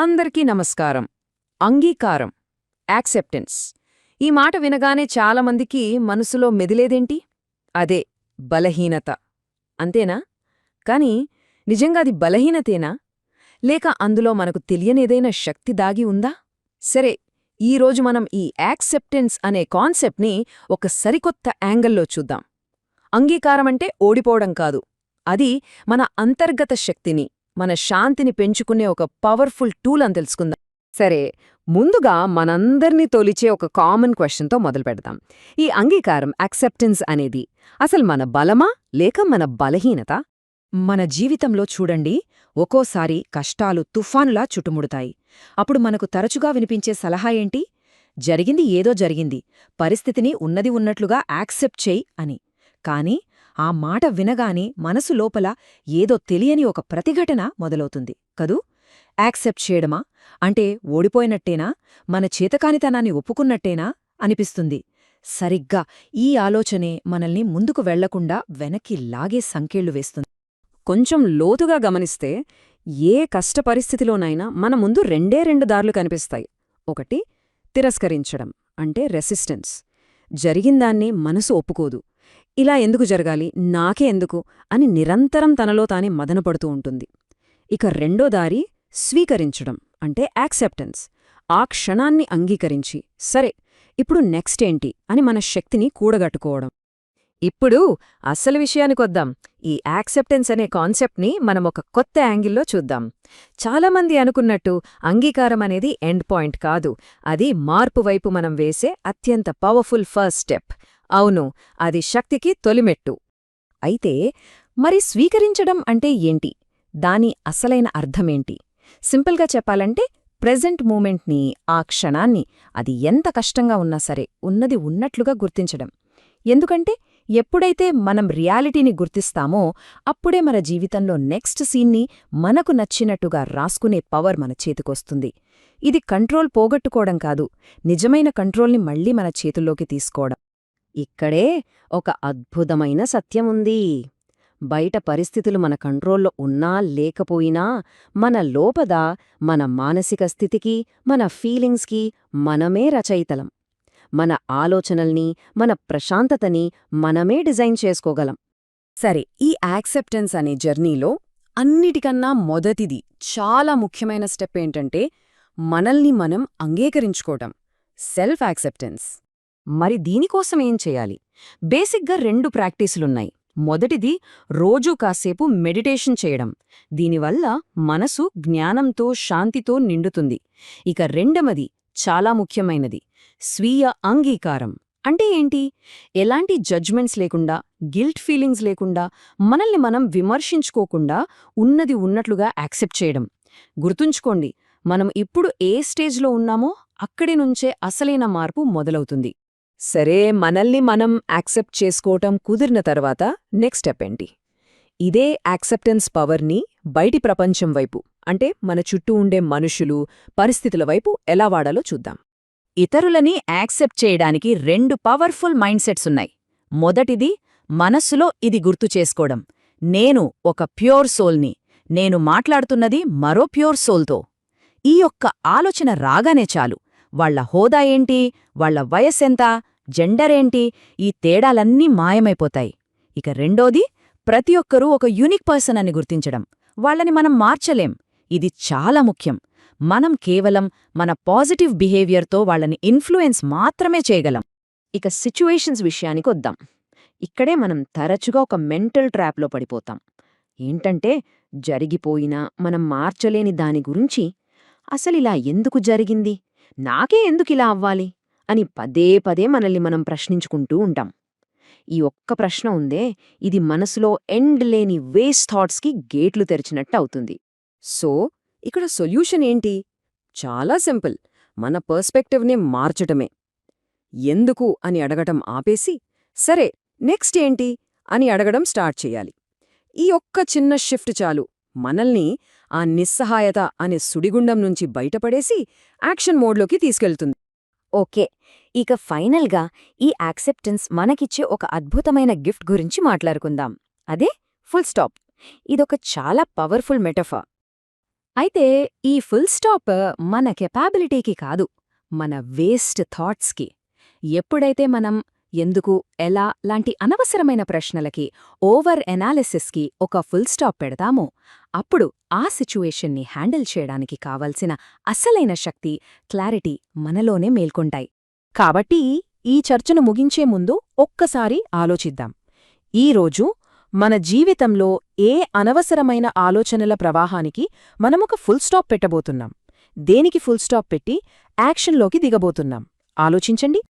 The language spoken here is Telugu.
అందరికీ నమస్కారం. అంగీకారం. యాక్సెప్టెన్స్. ఈ మాట వినగానే చాలామందికి మనసులో మెదిలేదేంటి? అదే బలహీనత. అంతేనా? కాని నిజంగా అది బలహీనతేనా? లేక అందులో మనకు తెలియనేదైనా శక్తి దాగి ఉందా? సరే ఈరోజు మనం ఈ యాక్సెప్టెన్స్ అనే కాన్సెప్ట్ని ఒక సరికొత్త యాంగిల్లో చూద్దాం. అంగీకారమంటే ఓడిపోవడం కాదు. అది మన అంతర్గత శక్తిని మన శాంతిని పెంచుకునే ఒక పవర్ఫుల్ టూల్ అని తెలుసుకుందాం. సరే ముందుగా మనందర్నీ తొలిచే ఒక కామన్ క్వశ్చన్తో మొదలు పెడదాం. ఈ అంగీకారం యాక్సెప్టెన్స్ అనేది అసలు మన బలమా లేక మన బలహీనత? మన జీవితంలో చూడండి ఒక్కోసారి కష్టాలు తుఫానులా చుట్టుముడతాయి. అప్పుడు మనకు తరచుగా వినిపించే సలహా ఏంటి? జరిగింది ఏదో జరిగింది పరిస్థితిని ఉన్నది ఉన్నట్లుగా యాక్సెప్ట్ చేయి అని. కానీ ఆ మాట వినగానే మనసు లోపల ఏదో తెలియని ఒక ప్రతిఘటన మొదలవుతుంది. కదూ? యాక్సెప్ట్ చేయడమా? అంటే ఓడిపోయినట్టేనా? మన చేతకానితనాన్ని ఒప్పుకున్నట్టేనా? అనిపిస్తుంది. సరిగ్గా ఈ ఆలోచనే మనల్ని ముందుకు వెళ్ళకుండా వెనక్కి లాగే సంకేళ్ళు వేస్తుంది. కొంచెం లోతుగా గమనిస్తే ఏ కష్ట పరిస్థితిలోనైనా మన ముందు రెండే రెండు దారులు కనిపిస్తాయి. ఒకటి తిరస్కరించడం అంటే రెసిస్టెన్స్. జరిగిందాన్ని మనసు ఒప్పుకోదు. ఇలా ఎందుకు జరగాలి? నాకే ఎందుకు? అని నిరంతరం తనలో తానే మదనపడుతూ ఉంటుంది. ఇక రెండో దారి స్వీకరించడం అంటే యాక్సెప్టెన్స్. ఆ క్షణాన్ని అంగీకరించి సరే ఇప్పుడు నెక్స్ట్ ఏంటి? అని మన శక్తిని కూడగట్టుకోవడం. ఇప్పుడు అసలు విషయానికొద్దాం ఈ యాక్సెప్టెన్స్ అనే కాన్సెప్ట్ని మనం ఒక కొత్త యాంగిల్లో చూద్దాం. చాలామంది అనుకున్నట్టు అంగీకారం అనేది ఎండ్ పాయింట్ కాదు. అది మార్పు వైపు మనం వేసే అత్యంత పవర్ఫుల్ ఫస్ట్ స్టెప్. అవును అది శక్తికి తొలిమెట్టు. అయితే మరి స్వీకరించడం అంటే ఏంటి? దాని అసలైన అర్థమేంటి? సింపుల్గా చెప్పాలంటే ప్రెజెంట్ మూమెంట్ని ఆ క్షణాన్ని అది ఎంత కష్టంగా ఉన్నా సరే ఉన్నది ఉన్నట్లుగా గుర్తించడం. ఎందుకంటే ఎప్పుడైతే మనం రియాలిటీని గుర్తిస్తామో అప్పుడే మన జీవితంలో నెక్స్ట్ సీన్ని మనకు నచ్చినట్టుగా రాసుకునే పవర్ మన చేతికొస్తుంది. ఇది కంట్రోల్ పోగొట్టుకోవడం కాదు నిజమైన కంట్రోల్ని మళ్ళీ మన చేతుల్లోకి తీసుకోవడం. ఇక్కడే ఒక అద్భుతమైన సత్యముంది. బయట పరిస్థితులు మన కంట్రోల్లో ఉన్నా లేకపోయినా మన లోపద మన మానసిక స్థితికి మన ఫీలింగ్స్కి మనమే రచయితలం. మన ఆలోచనల్ని మన ప్రశాంతతని మనమే డిజైన్ చేసుకోగలం. సరే ఈ యాక్సెప్టెన్స్ అనే జర్నీలో అన్నిటికన్నా మొదటిది చాలా ముఖ్యమైన స్టెప్ ఏంటంటే మనల్ని మనం అంగీకరించుకోవటం. Self acceptance. మరి దీనికోసం ఏం చేయాలి? బేసిక్గా రెండు ప్రాక్టీసులున్నాయి. మొదటిది రోజూ కాసేపు మెడిటేషన్ చేయడం. దీనివల్ల మనసు జ్ఞానంతో శాంతితో నిండుతుంది. ఇక రెండవది చాలా ముఖ్యమైనది స్వీయ అంగీకారం. అంటే ఏంటి? ఎలాంటి జడ్జ్మెంట్స్ లేకుండా గిల్ట్ ఫీలింగ్స్ లేకుండా మనల్ని మనం విమర్శించుకోకుండా ఉన్నది ఉన్నట్లుగా యాక్సెప్ట్ చేయడం. గుర్తుంచుకోండి మనం ఇప్పుడు ఏ స్టేజ్లో ఉన్నామో అక్కడి నుంచే అసలైన మార్పు మొదలవుతుంది. సరే మనల్ని మనం యాక్సెప్ట్ చేసుకోవటం కుదిరిన తర్వాత నెక్స్ట్ స్టెప్ ఏంటి? ఇదే యాక్సెప్టెన్స్ పవర్ని బయటి ప్రపంచం వైపు అంటే మన చుట్టూ ఉండే మనుషులు పరిస్థితుల వైపు ఎలా వాడాలో చూద్దాం. ఇతరులని యాక్సెప్ట్ చేయడానికి రెండు పవర్ఫుల్ మైండ్ సెట్స్ ఉన్నాయి. మొదటిది మనస్సులో ఇది గుర్తు చేసుకోవడం. నేను ఒక ప్యూర్ సోల్ని నేను మాట్లాడుతున్నది మరో ప్యూర్ సోల్తో. ఈ యొక్క ఆలోచన రాగానే చాలు. వాళ్ళ హోదా ఏంటి? వాళ్ళ వయస్సెంత జెండరేంటి ఈ తేడాలన్నీ మాయమైపోతాయి. ఇక రెండోది ప్రతి ఒక్కరూ ఒక యూనిక్ పర్సన్ అని గుర్తించడం. వాళ్ళని మనం మార్చలేం. ఇది చాలా ముఖ్యం. మనం కేవలం మన పాజిటివ్ బిహేవియర్తో వాళ్ళని ఇన్ఫ్లుయెన్స్ మాత్రమే చేయగలం. ఇక సిచ్యువేషన్స్ విషయానికి వద్దాం. ఇక్కడే మనం తరచుగా ఒక మెంటల్ ట్రాప్లో పడిపోతాం. ఏంటంటే జరిగిపోయినా మనం మార్చలేని దాని గురించి అసలిలా ఎందుకు జరిగింది? నాకే ఎందుకిలా అవ్వాలి? అని పదే పదే మనల్ని మనం ప్రశ్నించుకుంటూ ఉంటాం. ఈ ఒక్క ప్రశ్న ఉందే ఇది మనసులో ఎండ్ లేని వేస్ట్ థాట్స్కి గేట్లు తెరిచినట్టు అవుతుంది. సో ఇక్కడ సొల్యూషన్ ఏంటి? చాలా సింపుల్. మన పర్స్పెక్టివ్నే మార్చటమే. ఎందుకు అని అడగటం ఆపేసి సరే నెక్స్ట్ ఏంటి? అని అడగడం స్టార్ట్ చెయ్యాలి ఈ ఒక్క చిన్న షిఫ్ట్ చాలు. మనల్ని ఆ నిస్సహాయత అనే సుడిగుండం నుంచి బయటపడేసి యాక్షన్ మోడ్లోకి తీసుకెళ్తుంది. ఓకే. ఇక ఫైనల్గా ఈ యాక్సెప్టెన్స్ మనకిచ్చే ఒక అద్భుతమైన గిఫ్ట్ గురించి మాట్లాడుకుందాం. అదే ఫుల్ స్టాప్. ఇదొక చాలా పవర్ఫుల్ మెటఫా అయితే ఈ ఫుల్ స్టాప్ మన కెపాబిలిటీకి కాదు మన వేస్ట్ థాట్స్కి. ఎప్పుడైతే మనం ఎందుకు ఎలా లాంటి అనవసరమైన ప్రశ్నలకి ఓవర్ ఎనాలిసిస్కి ఒక ఫుల్ స్టాప్ పెడతామో. అప్పుడు ఆ సిచ్యువేషన్ని హ్యాండిల్ చేయడానికి కావలసిన అసలైన శక్తి క్లారిటీ మనలోనే మేల్కొంటాయి. కాబట్టి ఈ చర్చను ముగించే ముందు ఒక్కసారి ఆలోచిద్దాం. ఈరోజు మన జీవితంలో ఏ అనవసరమైన ఆలోచనల ప్రవాహానికి మనమొక ఫుల్ స్టాప్ పెట్టబోతున్నాం? దేనికి ఫుల్ స్టాప్ పెట్టి యాక్షన్లోకి దిగబోతున్నాం? ఆలోచించండి.